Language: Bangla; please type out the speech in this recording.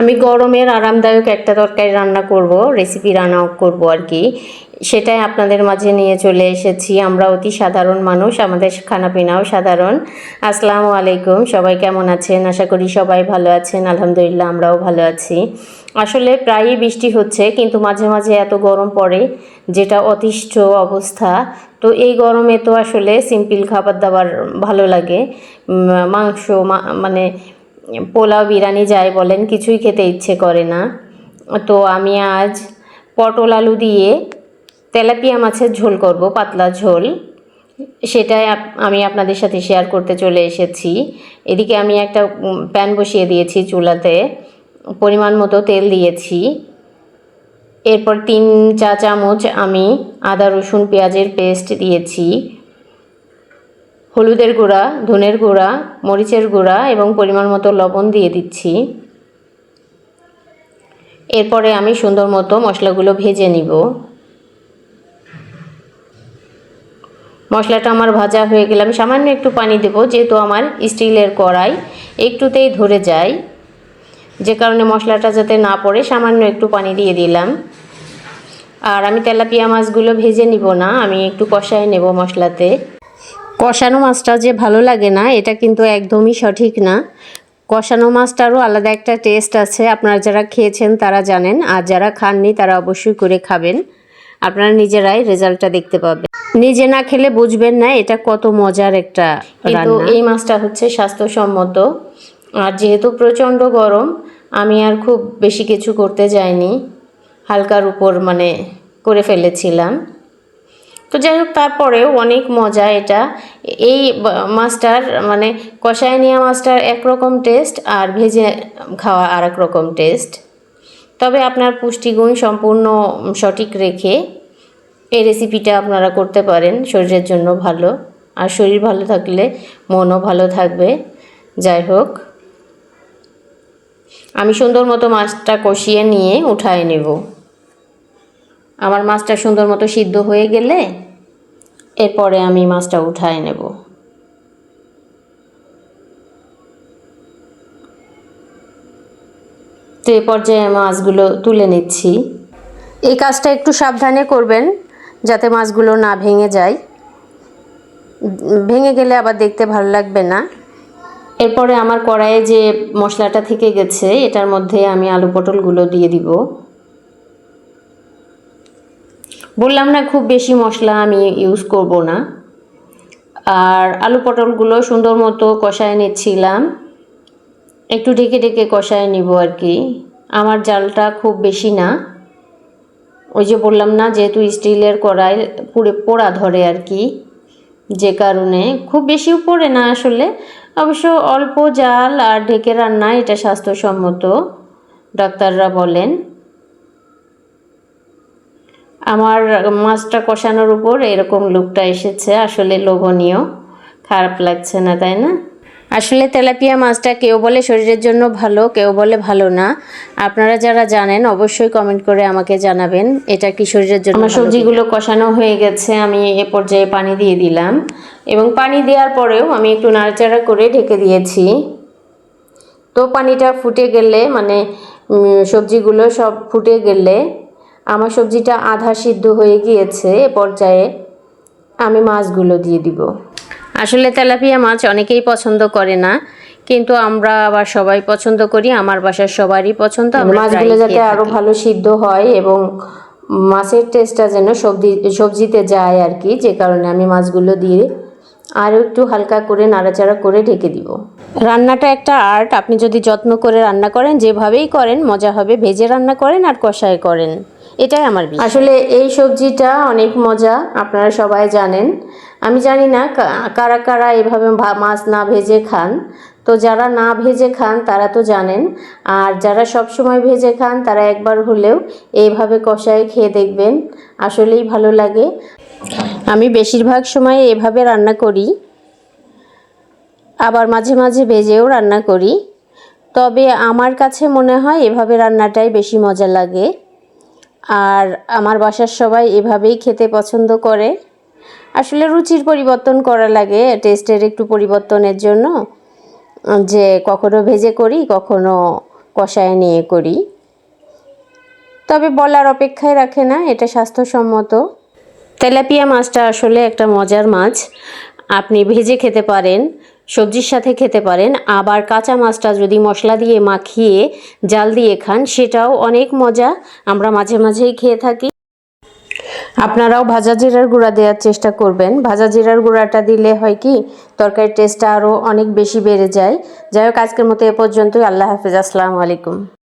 আমি গরমের আরামদায়ক একটা তরকারি রান্না করব রেসিপি রান্না করব আর কি। সেটাই আপনাদের মাঝে নিয়ে চলে এসেছি। আমরা অতি সাধারণ মানুষ, আমাদের খানাপিনাও সাধারণ। আসসালামু আলাইকুম, সবাই কেমন আছেন? আশা করি সবাই ভালো আছেন, আলহামদুলিল্লাহ আমরাও ভালো আছি। আসলে প্রায়ই বৃষ্টি হচ্ছে, কিন্তু মাঝে মাঝে এত গরম পড়ে, যেটা অতিষ্ঠ অবস্থা। তো এই গরমে তো আসলে সিম্পল খাবার দাবার ভালো লাগে। মাংস মানে পোলাও বিরিয়ানি যাই বলেন, কিছুই খেতে ইচ্ছে করে না। তো আমি আজ পটল আলু দিয়ে তেলাপিয়া মাছের ঝোল করব, পাতলা ঝোল। সেটাই আমি আপনাদের সাথে শেয়ার করতে চলে এসেছি। এদিকে আমি একটা প্যান বসিয়ে দিয়েছি চুলাতে। পরিমাণ মতো তেল দিয়েছি। এরপর তিন চা চামচ আমি আদা, রসুন, পেঁয়াজের পেস্ট দিয়েছি। হলুদের গুঁড়া, ধনের গুঁড়া, মরিচের গুঁড়া এবং পরিমাণ মতো লবণ দিয়ে দিচ্ছি। এরপরে আমি সুন্দর মতো মশলাগুলো ভেজে নিব। মশলাটা আমার ভাজা হয়ে গেলে আমি সামান্য একটু পানি দেব, যেহেতু আমার স্টিলের কড়াই একটুতেই ধরে যায়। যে কারণে মশলাটা যাতে না পড়ে, সামান্য একটু পানি দিয়ে দিলাম। আর আমি তেলাপিয়া মাছগুলো ভেজে নিব না, আমি একটু কষায় নেব মশলাতে। কষানো মাছটা যে ভালো লাগে না এটা কিন্তু একদমই সঠিক না। কষানো মাছটারও আলাদা একটা টেস্ট আছে আপনারা যারা খেয়েছেন তারা জানেন আর যারা খাননি তারা অবশ্যই করে খাবেন। আপনারা নিজেরাই রেজাল্টটা দেখতে পাবেন। নিজে না খেলে বুঝবেন না এটা কত মজার একটা কিন্তু এই মাছটা হচ্ছে স্বাস্থ্যসম্মত আর যেহেতু প্রচণ্ড গরম আমি আর খুব বেশি কিছু করতে যাইনি হালকার উপর মানে করে ফেলেছিলাম। তো যাই হোক, তারপরেও অনেক মজা এটা। এই মাছটার মানে কষায় নেওয়া মাছটার একরকম টেস্ট আর ভেজে খাওয়া আর এক রকম টেস্ট। তবে আপনার পুষ্টিগুণ সম্পূর্ণ সঠিক রেখে এই রেসিপিটা আপনারা করতে পারেন। শরীরের জন্য ভালো। আর শরীর ভালো থাকলে মনও ভালো থাকবে। যাই হোক, আমি সুন্দর মতো মাছটা কষিয়ে নিয়ে উঠায় নেব। আমার মাছটা সুন্দর মতো সিদ্ধ হয়ে গেলে এরপরে আমি মাছটা উঠায় নেব। তো এ পর্যায়ে মাছগুলো তুলে নিচ্ছি। এই কাজটা একটু সাবধানে করবেন যাতে মাছগুলো না ভেঙে যায়। ভেঙে গেলে আবার দেখতে ভালো লাগবে না। এরপরে আমার কড়াইয়ে যে মশলাটা থেকে গেছে, এটার মধ্যে আমি আলু পটলগুলো দিয়ে দিব। বললাম না খুব বেশি মশলা আমি ইউজ করব না। আর আলু পটলগুলো সুন্দর মতো কষায় নিচ্ছিলাম। একটু ঢেকে ঢেকে কষায় নিব আর কি। আমার জালটা খুব বেশি না। ওই যে বললাম না, যেহেতু স্টিলের কড়াই পুরে পোড়া ধরে আর কি, যে কারণে খুব বেশিও পড়ে না আসলে। অবশ্য অল্প জাল আর ঢেকে রান্না, এটা স্বাস্থ্যসম্মত, ডাক্তাররা বলেন। আমার মাছটা কষানোর উপর এরকম লুকটা এসেছে আসলে লোভনীয়। খারাপ লাগছে না তাই না? আসলে তেলাপিয়া মাছটা কেউ বলে শরীরের জন্য ভালো কেউ বলে ভালো না। আপনারা যারা জানেন অবশ্যই কমেন্ট করে আমাকে জানাবেন এটা কি শরীরের জন্য আমার সবজিগুলো কষানো হয়ে গেছে আমি এ পর্যায়ে পানি দিয়ে দিলাম। এবং পানি দেওয়ার পরেও আমি একটু নাড়াচাড়া করে ঢেকে দিয়েছি। তো পানিটা ফুটে গেলে মানে সবজিগুলো সব ফুটে গেলে আমার সবজিটা আধা সিদ্ধ হয়ে গিয়েছে এ পর্যায়ে আমি মাছগুলো দিয়ে দিব। আসলে তেলাপিয়া মাছ অনেকেই পছন্দ করে না কিন্তু আমরা আবার সবাই পছন্দ করি আমার বাসার সবারই পছন্দ মাছগুলো যাতে আরও ভালো সিদ্ধ হয় এবং মাছের টেস্টটা যেন সবজি সবজিতে যায় আর কি যে কারণে আমি মাছগুলো দিয়ে আরও একটু হালকা করে নাড়াচাড়া করে ঢেকে দিব। রান্নাটা একটা আর্ট আপনি যদি যত্ন করে রান্না করেন যেভাবেই করেন মজা হবে ভেজে রান্না করেন আর কষায় করেন। এটাই আমার। আসলে এই সবজিটা অনেক মজা, আপনারা সবাই জানেন। আমি জানি না কারা কারা এভাবে মাছ না ভেজে খান। তো যারা না ভেজে খান, তারা তো জানেন। আর যারা সব সময় ভেজে খান, তারা একবার হলেও এইভাবে কষায় খেয়ে দেখবেন। আসলেই ভালো লাগে। আমি বেশিরভাগ সময় এভাবে রান্না করি। আবার মাঝে মাঝে ভেজেও রান্না করি। তবে আমার কাছে মনে হয় এভাবে রান্নাটাই বেশি মজা লাগে। আর আমার বাসার সবাই এভাবেই খেতে পছন্দ করে। আসলে রুচির পরিবর্তন করা লাগে, টেস্টের একটু পরিবর্তনের জন্য। যে কখনো ভেজে করি, কখনো কষায় নিয়ে করি। তবে বলার অপেক্ষায় রাখে না, এটা স্বাস্থ্যসম্মত। তেলাপিয়া মাছটা আসলে একটা মজার মাছ। আপনি ভেজে খেতে পারেন, সবজির সাথে খেতে পারেন, আবার কাঁচা মাছটা যদি মশলা দিয়ে মাখিয়ে জাল দিয়ে খান, সেটাও অনেক মজা। আমরা মাঝে মাঝেই খেয়ে থাকি। আপনারাও ভাজা জিরার গুঁড়া দেওয়ার চেষ্টা করবেন। ভাজা জিরার গুঁড়াটা দিলে হয় কি, তরকারির টেস্টটা আরও অনেক বেশি বেড়ে যায়। যাই হোক, আজকের মতো এ পর্যন্তই। আল্লাহ হাফিজ। আসসালামু আলাইকুম।